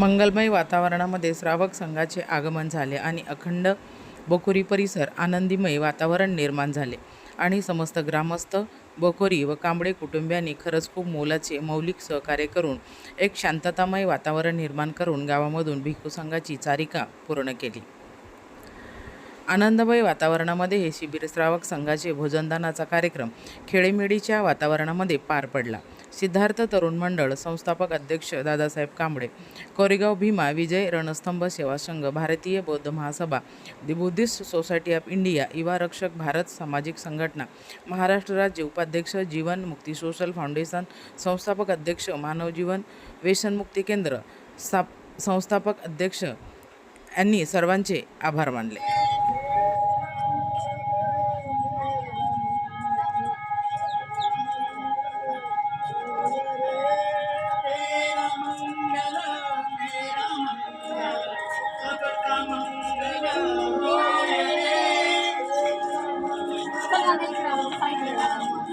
मंगलमय वातावरणामध्ये श्रावक संघाचे आगमन झाले आणि अखंड बकोरी परिसर आनंदीमय वातावरण निर्माण झाले. आणि समस्त ग्रामस्थ बकोरी व कांबळे कुटुंबियांनी खरंच खूप मोलाचे मौलिक सहकार्य करून एक शांततामय वातावरण निर्माण करून गावामधून भिक्खू संघाची चारिका पूर्ण केली. आनंदमय वातावरणामध्ये हे शिबिर श्रावक संघाचे भोजनदानाचा कार्यक्रम खेळीमेळीच्या वातावरणामध्ये पार पडला. सिद्धार्थ तरुण मंडळ संस्थापक अध्यक्ष दादासाहेब कांबळे कोरेगाव भीमा विजय रणस्तंभ सेवा संघ भारतीय बौद्ध महासभा दि बुद्धिस्ट सोसायटी ऑफ इंडिया युवा रक्षक भारत सामाजिक संघटना महाराष्ट्र राज्य उपाध्यक्ष जीवन मुक्ती सोशल फाउंडेशन संस्थापक अध्यक्ष मानव जीवन व्यसनमुक्ती केंद्र सा संस्थापक अध्यक्ष यांनी सर्वांचे आभार मानले.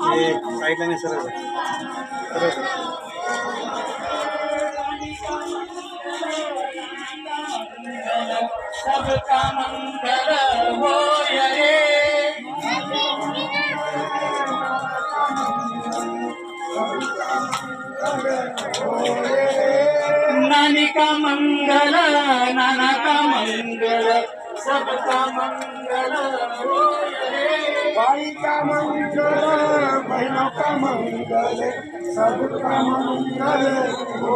हे साईडला नाही सरळ सरळ सबका मंगल होय रे नानी का मंगल नाना का मंगल सबका मंगल होय रे भाई का मंगल बहनों का मंगल सबका मंगल हो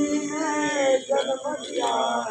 Yeah.